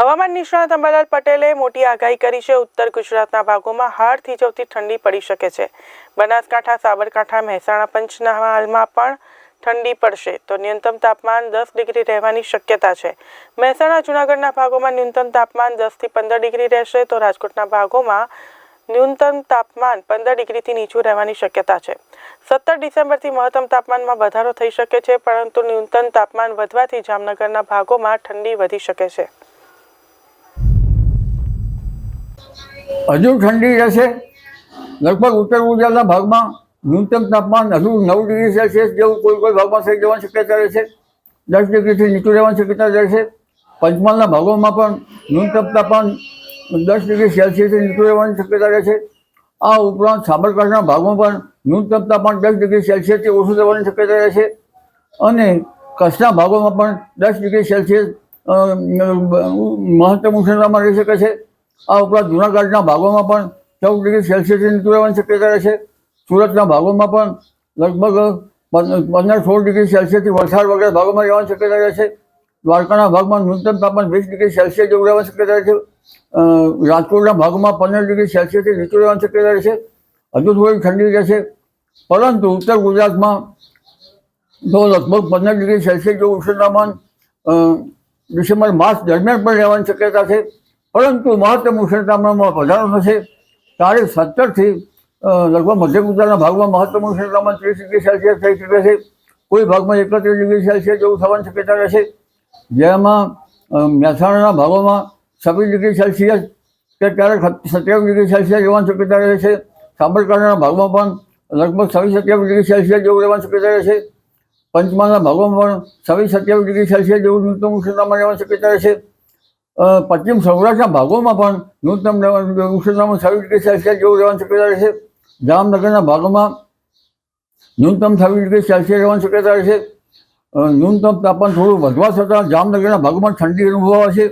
હવામાન નિષ્ણાત અંબાલાલ પટેલે મોટી આગાહી કરી છે. ઉત્તર ગુજરાતના ભાગોમાં હાડ થીજવતી ઠંડી પડી શકે છે. બનાસકાંઠા, સાબરકાંઠા, મહેસાણા પંચમહાલમાં પણ ઠંડી પડશે. તો ન્યૂનતમ તાપમાન દસ ડિગ્રી રહેવાની શક્યતા છે. મહેસાણા, જૂનાગઢના ભાગોમાં ન્યૂનતમ તાપમાન દસથી પંદર ડિગ્રી રહેશે. તો રાજકોટના ભાગોમાં ન્યૂનતમ તાપમાન પંદર ડિગ્રીથી નીચું રહેવાની શક્યતા છે. સત્તર ડિસેમ્બરથી મહત્તમ તાપમાનમાં વધારો થઈ શકે છે, પરંતુ ન્યૂનતમ તાપમાન વધવાથી જામનગરના ભાગોમાં ઠંડી વધી શકે છે. હજુ ઠંડી રહેશે. લગભગ ઉત્તર ગુજરાતના ભાગમાં ન્યૂનતમ તાપમાન હજુ નવ ડિગ્રી સેલ્સિયસ જેવું કોઈ કોઈ ભાગમાં થઈ જવાની શક્યતા રહેશે દસ ડિગ્રીથી નીચું રહેવાની શક્યતા રહેશે પંચમહાલના ભાગોમાં પણ ન્યૂનતમ તાપમાન દસ ડિગ્રી સેલ્સિયસથી નીચું રહેવાની શક્યતા રહેશે આ ઉપરાંત સાબરકાંઠાના ભાગમાં પણ ન્યૂનતમ તાપમાન દસ ડિગ્રી સેલ્સિયસથી ઓછું રહેવાની શક્યતા રહેશે અને કચ્છના ભાગોમાં પણ દસ ડિગ્રી સેલ્સિયસ મહત્તમ ઉષ્ણતામાં રહી શકે છે. આ ઉપરાંત જૂનાગઢના ભાગોમાં પણ ચૌદ ડિગ્રી સેલ્સિયસની નીચું રહેવાની શક્યતા રહેશે સુરતના ભાગોમાં પણ લગભગ પંદર સોળ ડિગ્રી સેલ્સિયસથી વલસાડ વગેરે ભાગોમાં રહેવાની શક્યતા રહેશે દ્વારકાના ભાગમાં ન્યૂનતમ તાપમાન વીસ ડિગ્રી સેલ્સિયસ જેવું રહેવાની શક્યતા રહેશે રાજકોટના ભાગમાં પંદર ડિગ્રી સેલ્સિયસથી નીચું રહેવાની શક્યતા રહેશે હજુ થોડી ઠંડી રહેશે, પરંતુ ઉત્તર ગુજરાતમાં તો લગભગ પંદર ડિગ્રી સેલ્સિયસ જેવું ઉષ્ણતામાન ડિસેમ્બર માસ દરમિયાન પણ રહેવાની શક્યતા છે. પરંતુ મહત્તમ ઉષ્ણતામાનમાં વધારો થશે. તારીખ સત્તરથી લગભગ મધ્ય ગુજરાતના ભાગમાં મહત્તમ ઉષ્ણતામાન ત્રીસ ડિગ્રી સેલ્સિયસ થઈ શકે છે. કોઈ ભાગમાં એકત્રીસ ડિગ્રી સેલ્સિયસ જેવું થવાની શક્યતા રહેશે. જેમાં મહેસાણાના ભાગોમાં છવ્વીસ ડિગ્રી સેલ્સિયસ કે ક્યારેક સત્યાવીસ ડિગ્રી સેલ્સિયસ રહેવાની શક્યતા રહેશે સાબરકાંઠાના ભાગમાં પણ લગભગ છવ્વીસ સત્યાવીસ ડિગ્રી સેલ્સિયસ જેવું રહેવાની શક્યતા રહેશે પંચમહાલના ભાગોમાં પણ છવ્વીસ સત્યાવીસ ડિગ્રી સેલ્સિયસ જેવું ન્યૂનતમ ઉષ્ણતામાન રહેવાની શક્યતા રહેશે પશ્ચિમ સૌરાષ્ટ્રના ભાગોમાં પણ ન્યૂનતમ ઉષ્ણતામાન છવ્વીસ ડિગ્રી સેલ્સિયસ જેવું રહેવાની શક્યતા રહેશે. જામનગરના ભાગોમાં ન્યૂનતમ છવ્વીસ ડિગ્રી સેલ્સિયસ રહેવાની શક્યતા રહેશે. ન્યૂનતમ તાપમાન થોડું વધવા છતાં જામનગરના ભાગોમાં ઠંડી અનુભવાશે